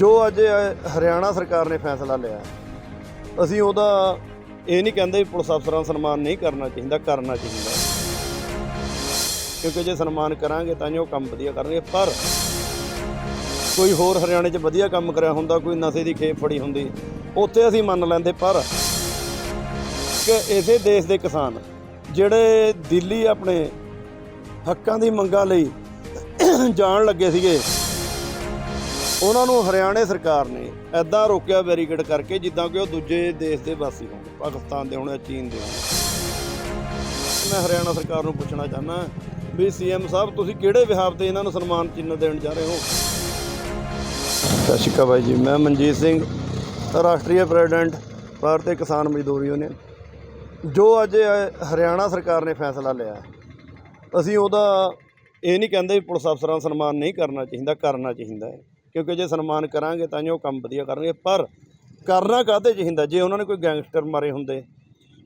ਜੋ ਅੱਜ ਹਰਿਆਣਾ ਸਰਕਾਰ ਨੇ ਫੈਸਲਾ ਲਿਆ ਅਸੀਂ ਉਹਦਾ ਇਹ ਨਹੀਂ ਕਹਿੰਦੇ ਵੀ ਪੁਲਿਸ ਅਫਸਰਾਂ ਦਾ ਸਨਮਾਨ ਨਹੀਂ ਕਰਨਾ ਚਾਹੀਦਾ ਕਰਨਾ ਚਾਹੀਦਾ। ਕਿਉਂਕਿ ਜੇ ਸਨਮਾਨ ਕਰਾਂਗੇ ਤਾਂ ਹੀ ਉਹ ਕੰਮ ਵਧੀਆ ਕਰਨਗੇ, ਪਰ ਕੋਈ ਹੋਰ ਹਰਿਆਣੇ 'ਚ ਵਧੀਆ ਕੰਮ ਕਰਿਆ ਹੁੰਦਾ, ਕੋਈ ਨਸ਼ੇ ਦੀ ਖੇਪ ਫੜੀ ਹੁੰਦੀ, ਉੱਥੇ ਅਸੀਂ ਮੰਨ ਲੈਂਦੇ, ਪਰ ਕਿ ਇਸੇ ਦੇਸ਼ ਦੇ ਕਿਸਾਨ ਜਿਹੜੇ ਦਿੱਲੀ ਆਪਣੇ ਹੱਕਾਂ ਦੀ ਮੰਗਾਂ ਲਈ ਜਾਣ ਲੱਗੇ ਸੀਗੇ ਉਹਨਾਂ ਨੂੰ ਹਰਿਆਣੇ ਸਰਕਾਰ ਨੇ ਐਦਾਂ ਰੋਕਿਆ ਬੈਰੀਕੇਡ ਕਰਕੇ, ਜਿੱਦਾਂ ਕਿ ਉਹ ਦੂਜੇ ਦੇਸ਼ ਦੇ ਵਾਸੀ ਹੋਣ, ਪਾਕਿਸਤਾਨ ਦੇ ਹੋਣ ਜਾਂ ਚੀਨ ਦੇ ਹੋਣ। ਮੈਂ ਹਰਿਆਣਾ ਸਰਕਾਰ ਨੂੰ ਪੁੱਛਣਾ ਚਾਹੁੰਦਾ ਵੀ ਸੀਐਮ ਸਾਹਿਬ, ਤੁਸੀਂ ਕਿਹੜੇ ਵਿਹਾਰ ਤੇ ਇਹਨਾਂ ਨੂੰ ਸਨਮਾਨ ਚਿੰਨ੍ਹ ਦੇਣ ਜਾ ਰਹੇ ਹੋ? ਸਤਿ ਸ਼੍ਰੀ ਅਕਾਲ ਭਾਈ ਜੀ, ਮੈਂ ਮਨਜੀਤ ਸਿੰਘ, ਰਾਸ਼ਟਰੀ ਪ੍ਰੈਜ਼ੀਡੈਂਟ, ਭਾਰਤੀ ਕਿਸਾਨ ਮਜ਼ਦੂਰ ਯੂਨੀਅਨ। ਜੋ ਅੱਜ ਹਰਿਆਣਾ ਸਰਕਾਰ ਨੇ ਫੈਸਲਾ ਲਿਆ ਅਸੀਂ ਉਹਦਾ ਇਹ ਨਹੀਂ ਕਹਿੰਦੇ ਪੁਲਿਸ ਅਫਸਰਾਂ ਦਾ ਸਨਮਾਨ ਨਹੀਂ ਕਰਨਾ ਚਾਹੀਦਾ ਕਰਨਾ ਚਾਹੀਦਾ ਹੈ। ਕਿਉਂਕਿ ਜੇ ਸਨਮਾਨ ਕਰਾਂਗੇ ਤਾਂ ਹੀ ਉਹ ਕੰਮ ਵਧੀਆ ਕਰਨਗੇ। ਪਰ ਕਰਨਾ ਕਾਹਦੇ 'ਚ ਹੁੰਦਾ? ਜੇ ਉਹਨਾਂ ਨੇ ਕੋਈ ਗੈਂਗਸਟਰ ਮਾਰੇ ਹੁੰਦੇ,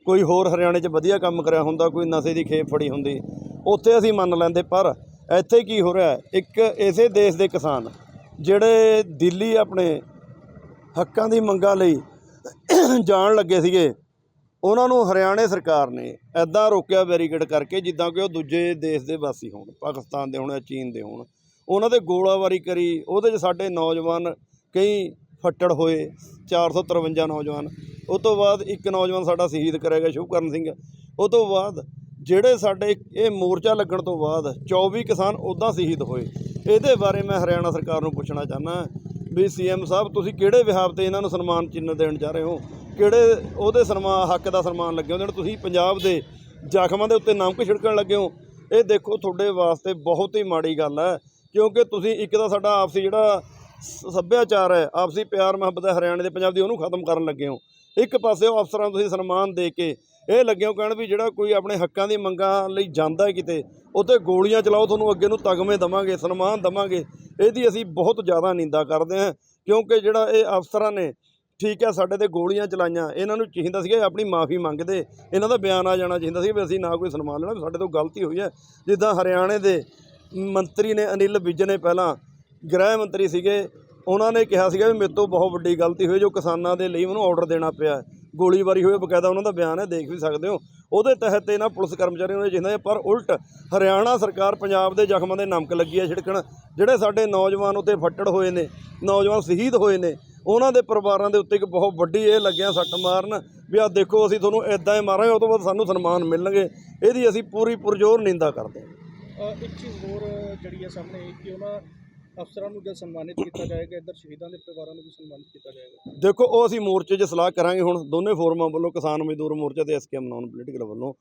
ਕੋਈ ਹੋਰ ਹਰਿਆਣੇ 'ਚ ਵਧੀਆ ਕੰਮ ਕਰਿਆ ਹੁੰਦਾ, ਕੋਈ ਨਸ਼ੇ ਦੀ ਖੇਪ ਫੜੀ ਹੁੰਦੀ, ਉੱਥੇ ਅਸੀਂ ਮੰਨ ਲੈਂਦੇ। ਪਰ ਇੱਥੇ ਕੀ ਹੋ ਰਿਹਾ? ਇੱਕ ਇਸੇ ਦੇਸ਼ ਦੇ ਕਿਸਾਨ ਜਿਹੜੇ ਦਿੱਲੀ ਆਪਣੇ ਹੱਕਾਂ ਦੀ ਮੰਗਾਂ ਲਈ ਜਾਣ ਲੱਗੇ ਸੀਗੇ, ਉਹਨਾਂ ਨੂੰ ਹਰਿਆਣੇ ਸਰਕਾਰ ਨੇ ਐਦਾਂ ਰੋਕਿਆ ਬੈਰੀਕੇਡ ਕਰਕੇ, ਜਿੱਦਾਂ ਕਿ ਉਹ ਦੂਜੇ ਦੇਸ਼ ਦੇ ਵਾਸੀ ਹੋਣ, ਪਾਕਿਸਤਾਨ ਦੇ ਹੋਣ ਜਾਂ ਚੀਨ ਦੇ ਹੋਣ। ਉਹਨਾਂ ਦੇ ਗੋਲਾਬਾਰੀ ਕਰੀ, ਉਹਦੇ 'ਚ ਸਾਡੇ ਨੌਜਵਾਨ ਕਈ ਫੱਟੜ ਹੋਏ 453 ਨੌਜਵਾਨ। ਉਹ ਤੋਂ ਬਾਅਦ ਇੱਕ ਨੌਜਵਾਨ ਸਾਡਾ ਸ਼ਹੀਦ ਕਰਿਆ ਕਰੇਗਾ ਸ਼ੁਭਕਰਨ ਸਿੰਘ। ਉਹ ਤੋਂ ਬਾਅਦ ਜਿਹੜੇ ਸਾਡੇ ਇਹ ਮੋਰਚਾ ਲੱਗਣ ਤੋਂ ਬਾਅਦ 24 ਕਿਸਾਨ ਉੱਦਾਂ ਸ਼ਹੀਦ ਹੋਏ। ਇਹਦੇ ਬਾਰੇ ਮੈਂ ਹਰਿਆਣਾ ਸਰਕਾਰ ਨੂੰ ਪੁੱਛਣਾ ਚਾਹੁੰਦਾ ਵੀ ਸੀਐਮ ਸਾਹਿਬ, ਤੁਸੀਂ ਕਿਹੜੇ ਵਿਹਾਰ ਤੇ ਇਹਨਾਂ ਨੂੰ ਸਨਮਾਨ ਚਿੰਨ੍ਹ ਦੇਣ ਜਾ ਰਹੇ ਹੋ? ਕਿਹੜੇ ਉਹਦੇ ਸਨਮਾਨ, ਹੱਕ ਦਾ ਸਨਮਾਨ ਲੱਗੇ ਹੋ? ਜਿਹੜਾ ਤੁਸੀਂ ਪੰਜਾਬ ਦੇ ਜ਼ਖਮਾਂ ਦੇ ਉੱਤੇ ਨਮਕ ਛਿੜਕਣ ਲੱਗੇ ਹੋ, ਇਹ ਦੇਖੋ ਤੁਹਾਡੇ ਵਾਸਤੇ ਬਹੁਤ ਹੀ ਮਾੜੀ ਗੱਲ ਹੈ। ਕਿਉਂਕਿ ਤੁਸੀਂ ਇੱਕ ਤਾਂ ਸਾਡਾ ਆਪਸੀ ਜਿਹੜਾ ਸ- ਸੱਭਿਆਚਾਰ ਹੈ, ਆਪਸੀ ਪਿਆਰ ਮੁਹੱਬਤ ਹੈ ਹਰਿਆਣੇ ਦੇ ਪੰਜਾਬ ਦੀ, ਉਹਨੂੰ ਖਤਮ ਕਰਨ ਲੱਗੇ ਹੋ। ਇੱਕ ਪਾਸੇ ਉਹ ਅਫਸਰਾਂ ਨੂੰ ਤੁਸੀਂ ਸਨਮਾਨ ਦੇ ਕੇ ਇਹ ਲੱਗੇ ਹੋ ਕਹਿਣ ਵੀ ਜਿਹੜਾ ਕੋਈ ਆਪਣੇ ਹੱਕਾਂ ਦੀ ਮੰਗਾਂ ਲਈ ਜਾਂਦਾ ਹੈ ਕਿਤੇ, ਉੱਥੇ ਗੋਲੀਆਂ ਚਲਾਓ, ਤੁਹਾਨੂੰ ਅੱਗੇ ਨੂੰ ਤਗਮੇ ਦਵਾਂਗੇ, ਸਨਮਾਨ ਦਵਾਂਗੇ, ਇਹਦੀ ਅਸੀਂ ਬਹੁਤ ਜ਼ਿਆਦਾ ਨਿੰਦਾ ਕਰਦੇ ਹਾਂ। ਕਿਉਂਕਿ ਜਿਹੜਾ ਇਹ ਅਫਸਰਾਂ ਨੇ, ਠੀਕ ਹੈ, ਸਾਡੇ ਤੇ ਗੋਲੀਆਂ ਚਲਾਈਆਂ, ਇਹਨਾਂ ਨੂੰ ਚਾਹੀਦਾ ਸੀਗਾ ਆਪਣੀ ਮਾਫੀ ਮੰਗਦੇ, ਇਹਨਾਂ ਦਾ ਬਿਆਨ ਆ ਜਾਣਾ ਚਾਹੀਦਾ ਸੀ ਵੀ ਅਸੀਂ ਨਾ ਕੋਈ ਸਨਮਾਨ ਲੈਣਾ, ਸਾਡੇ ਤੋਂ ਗਲਤੀ ਹੋਈ ਹੈ। ਜਿੱਦਾਂ ਹਰਿਆਣੇ ਦੇ ਮੰਤਰੀ ਨੇ ਅਨਿਲ ਵਿਜ ਨੇ ਪਹਿਲਾਂ ਗ੍ਰਹਿ ਮੰਤਰੀ ਸੀਗੇ। ਉਹਨਾਂ ਨੇ ਕਿਹਾ ਸੀਗਾ ਵੀ ਮੇਰੇ ਤੋਂ ਬਹੁਤ ਵੱਡੀ ਗਲਤੀ ਹੋਈ ਜੋ ਕਿਸਾਨਾਂ ਦੇ ਲਈ ਉਹਨੂੰ ਆਰਡਰ ਦੇਣਾ ਪਿਆ। ਗੋਲੀਬਾਰੀ ਹੋਈ ਬਕਾਇਦਾ ਉਹਨਾਂ ਦਾ ਬਿਆਨ ਹੈ, ਦੇਖ ਵੀ ਸਕਦੇ ਹੋ। ਉਹਦੇ ਤਹਿਤ ਇਹਨਾਂ ਪੁਲਿਸ ਕਰਮਚਾਰੀਆਂ ਨੂੰ ਇਹ ਪਰ ਉਲਟ ਹਰਿਆਣਾ ਸਰਕਾਰ ਪੰਜਾਬ ਦੇ ਜ਼ਖਮਾਂ ਦੇ ਨਮਕ ਲੱਗੀ ਹੈ ਛਿੜਕਣ। ਜਿਹੜੇ ਸਾਡੇ ਨੌਜਵਾਨ ਉੱਤੇ ਫੱਟੜ ਹੋਏ ਨੇ, ਨੌਜਵਾਨ ਸ਼ਹੀਦ ਹੋਏ ਨੇ, ਉਹਨਾਂ ਦੇ ਪਰਿਵਾਰਾਂ ਦੇ ਉੱਤੇ ਇੱਕ ਬਹੁਤ ਵੱਡੀ ਇਹ ਲੱਗਿਆ ਸੱਟ ਮਾਰਨ ਵੀ ਆ ਦੇਖੋ ਅਸੀਂ ਤੁਹਾਨੂੰ ਇਦਾਂ ਹੀ ਮਾਰਾਂਗੇ, ਉਹ ਤੋਂ ਬਾਅਦ ਸਾਨੂੰ ਸਨਮਾਨ ਮਿਲਣਗੇ। ਇਹਦੀ ਅਸੀਂ ਪੂਰੀ ਪੁਰਜੋਰ ਨਿੰਦਾ ਕਰਦੇ ਹਾਂ। ਇੱਕ ਚੀਜ਼ ਹੋਰ ਜਿਹੜੀ ਹੈ ਸਾਹਮਣੇ ਕਿ ਉਹਨਾਂ ਅਫਸਰਾਂ ਨੂੰ ਜਦ ਸਨਮਾਨਿਤ ਕੀਤਾ ਜਾਏਗਾ, ਇੱਧਰ ਸ਼ਹੀਦਾਂ ਦੇ ਪਰਿਵਾਰਾਂ ਨੂੰ ਵੀ ਸਨਮਾਨਿਤ ਕੀਤਾ ਜਾਏਗਾ। ਦੇਖੋ, ਉਹ ਅਸੀਂ ਮੋਰਚੇ 'ਚ ਸਲਾਹ ਕਰਾਂਗੇ ਹੁਣ, ਦੋਨੇ ਫੋਰਮਾਂ ਵੱਲੋਂ ਕਿਸਾਨ ਮਜ਼ਦੂਰ ਮੋਰਚਾ ਤੇ ਐਸਕੇਐਮ ਨਾਨ ਪੋਲੀਟੀਕਲ ਵੱਲੋਂ।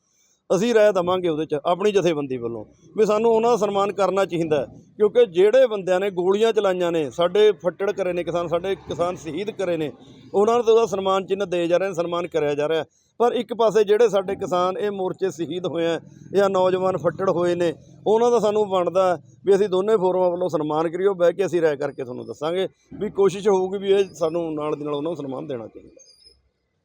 ਅਸੀਂ ਰਾਏ ਦਵਾਂਗੇ ਉਹਦੇ 'ਚ, ਆਪਣੀ ਜਥੇਬੰਦੀ ਵੱਲੋਂ, ਵੀ ਸਾਨੂੰ ਉਹਨਾਂ ਦਾ ਸਨਮਾਨ ਕਰਨਾ ਚਾਹੀਦਾ ਕਿਉਂਕਿ ਜਿਹੜੇ ਬੰਦਿਆਂ ਨੇ ਗੋਲੀਆਂ ਚਲਾਈਆਂ ਨੇ, ਸਾਡੇ ਫੱਟੜ ਕਰੇ ਨੇ ਕਿਸਾਨ, ਸਾਡੇ ਕਿਸਾਨ ਸ਼ਹੀਦ ਕਰੇ ਨੇ, ਉਹਨਾਂ ਨੂੰ ਤਾਂ ਉਹਦਾ ਸਨਮਾਨ ਚਿੰਨ੍ਹ ਦੇ ਜਾ ਰਹੇ ਨੇ, ਸਨਮਾਨ ਕਰਿਆ ਜਾ ਰਿਹਾ। ਪਰ ਇੱਕ ਪਾਸੇ ਜਿਹੜੇ ਸਾਡੇ ਕਿਸਾਨ ਇਹ ਮੋਰਚੇ ਸ਼ਹੀਦ ਹੋਏ ਆ ਜਾਂ ਨੌਜਵਾਨ ਫੱਟੜ ਹੋਏ ਨੇ, ਉਹਨਾਂ ਦਾ ਸਾਨੂੰ ਬਣਦਾ ਵੀ ਅਸੀਂ ਦੋਨੇ ਫੋਰਮਾਂ ਵੱਲੋਂ ਸਨਮਾਨ ਕਰੀਓ ਬਹਿ ਕੇ ਅਸੀਂ ਰਾਏ ਕਰਕੇ ਤੁਹਾਨੂੰ ਦੱਸਾਂਗੇ ਵੀ ਕੋਸ਼ਿਸ਼ ਹੋਊਗੀ ਵੀ ਇਹ ਸਾਨੂੰ ਨਾਲ ਦੀ ਨਾਲ ਉਹਨਾਂ ਨੂੰ ਸਨਮਾਨ ਦੇਣਾ ਚਾਹੀਦਾ।